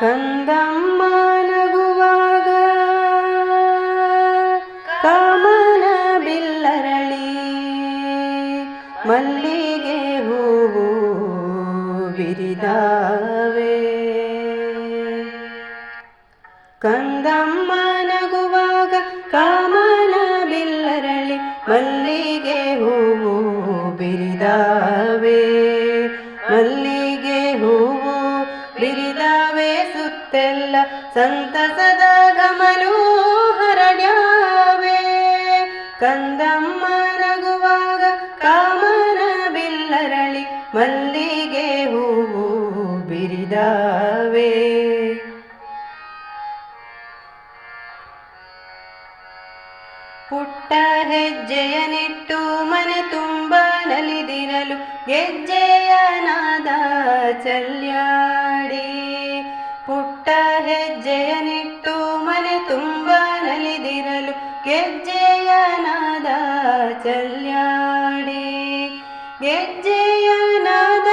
ಕಂದಮ್ಮ ನಗುವಾಗ ಕಮನ ಬಿಲ್ಲರಳಿ ಮಲ್ಲಿಗೆ ಹೂವು ಬಿರಿದಾವೆ. ಕಂದಮ್ಮ ನಗುವಾಗ ಕಮನ ಬಿಲ್ಲರಳಿ ಮಲ್ಲಿಗೆ ಹೂವು ಬಿರಿದಾವೆ. ಮಲ್ಲಿಗೆ ಹೂವು ಬಿರಿದಾವೆ ಸುತ್ತೆಲ್ಲ ಸಂತಸದ ಗಮನು ಹರಡ್ಯಾವೆ. ಕಂದಮ್ಮ ನಗುವಾಗ ಕಾಮನ ಬಿಲ್ಲರಳಿ ಮಲ್ಲಿಗೆ ಹೂವು ಬಿರಿದಾವೆ. ಪುಟ್ಟ ಹೆಜ್ಜೆಯ ನಿಟ್ಟು ಮನೆ ತುಂಬ ನಲಿದಿರಲು ಗೆಜ್ಜೆಯ ನಾದ ಚಲ್ಯಾಡಿ ಪುಟ್ಟ ಹೆಜ್ಜೆಯ ನಿಟ್ಟು ಮನೆ ತುಂಬ ನಲಿದಿರಲು ಗೆಜ್ಜೆಯನಾದ ಚಲ್ಯಾಡಿ. ಗೆಜ್ಜೆಯನಾದ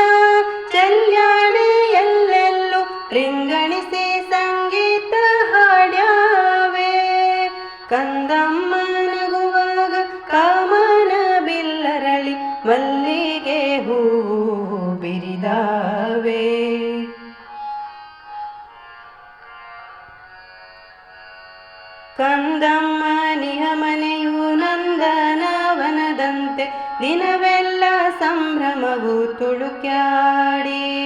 ಚಲ್ಯಾಡಿ ಎಲ್ಲೆಲ್ಲೂ ರಿಂಗಣಿಸಿ ಸಂಗೀತ ಹಾಡ್ಯಾವೆ. ಕಂದಮ್ಮ ಕಂದಮ್ಮ ನಿಹಮನೆಯು ನಂದನವನದಂತೆ ದಿನವೆಲ್ಲ ಸಂಭ್ರಮವು ತುಳುಕ್ಯಾಡಿ.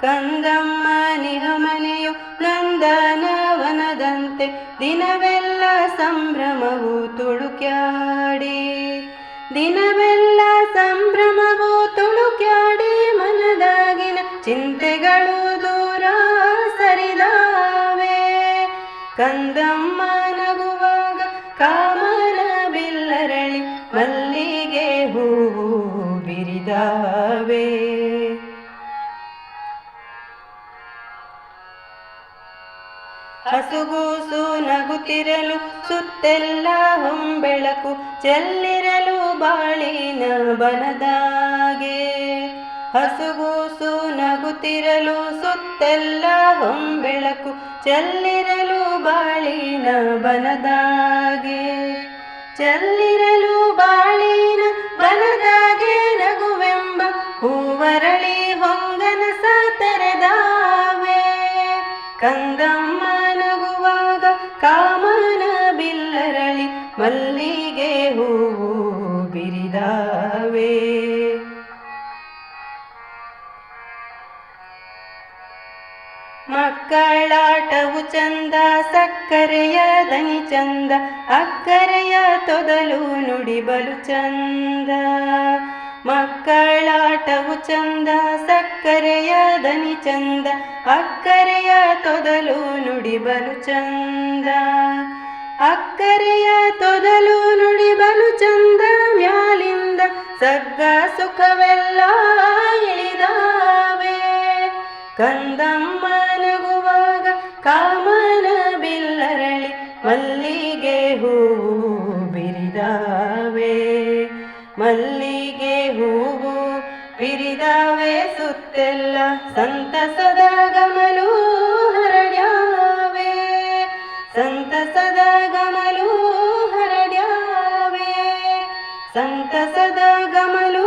ಕಂದಮ್ಮ ನಿಹಮನೆಯು ನಂದನವನದಂತೆ ದಿನವೆಲ್ಲ ಸಂಭ್ರಮವು ತುಳುಕ್ಯಾಡಿ. ದಿನವೆಲ್ಲ ಸಂಭ್ರಮವು ತುಳುಕ್ಯಾಡಿ ಮನದಾಗಿನ ಚಿಂತೆಗಳು ಕಂದಮ್ಮ ನಗುವಾಗ ಕಾಮನ ಬಿಲ್ಲರಳಿ ಮಲ್ಲಿಗೆ ಹೂವು ಬಿರಿದಾವೆ. ಹಸುಗೂಸು ನಗುತ್ತಿರಲು ಸುತ್ತೆಲ್ಲ ಹೊಂಬೆಳಕು ಚೆಲ್ಲಿರಲು ಬಾಳಿನ ಬನದಾಗೆ. ಹಸುಗೂಸು ನಗುತ್ತಿರಲು ಸುತ್ತೆಲ್ಲ ಹೊಂಬೆಳಕು ಚೆಲ್ಲಿರಲು ಬಾಳಿನ ಬನದಾಗೆ ಚೆಲ್ಲಿರಲು ಬಾಳಿನ ಮಕ್ಕಳಾಟವು ಚಂದ, ಸಕ್ಕರೆಯ ದನಿ ಚಂದ, ಅಕ್ಕರೆಯ ತೊದಲು ನುಡಿಬಲು ಚಂದ. ಮಕ್ಕಳಾಟವು ಚಂದ, ಸಕ್ಕರೆಯ ದನಿ ಚಂದ, ಅಕ್ಕರೆಯ ತೊದಲು ನುಡಿಬಲು ಚಂದ. ಅಕ್ಕರೆಯ ತೊದಲು ನುಡಿಬಲು ಚಂದ, ಮ್ಯಾಲಿಂದ ಸಗ್ಗ ಸುಖವೆಲ್ಲ ಇಳಿದಾವೆ ಗಂಧಮ್ಮನಗುವಾಗ ಕಾಮನ ಬಿಲ್ಲರಳಿ ಮಲ್ಲಿಗೆ ಹೂವು ಬಿರಿದಾವೆ. ಮಲ್ಲಿಗೆ ಹೂವು ಬಿರಿದಾವೆ, ಸುತ್ತೆಲ್ಲ ಸಂತಸದ ಗಮಲು ಹರಡ್ಯಾವೆ. ಸಂತಸದ ಗಮಲು ಹರಡ್ಯಾವೆ. ಸಂತಸದ ಗಮಲು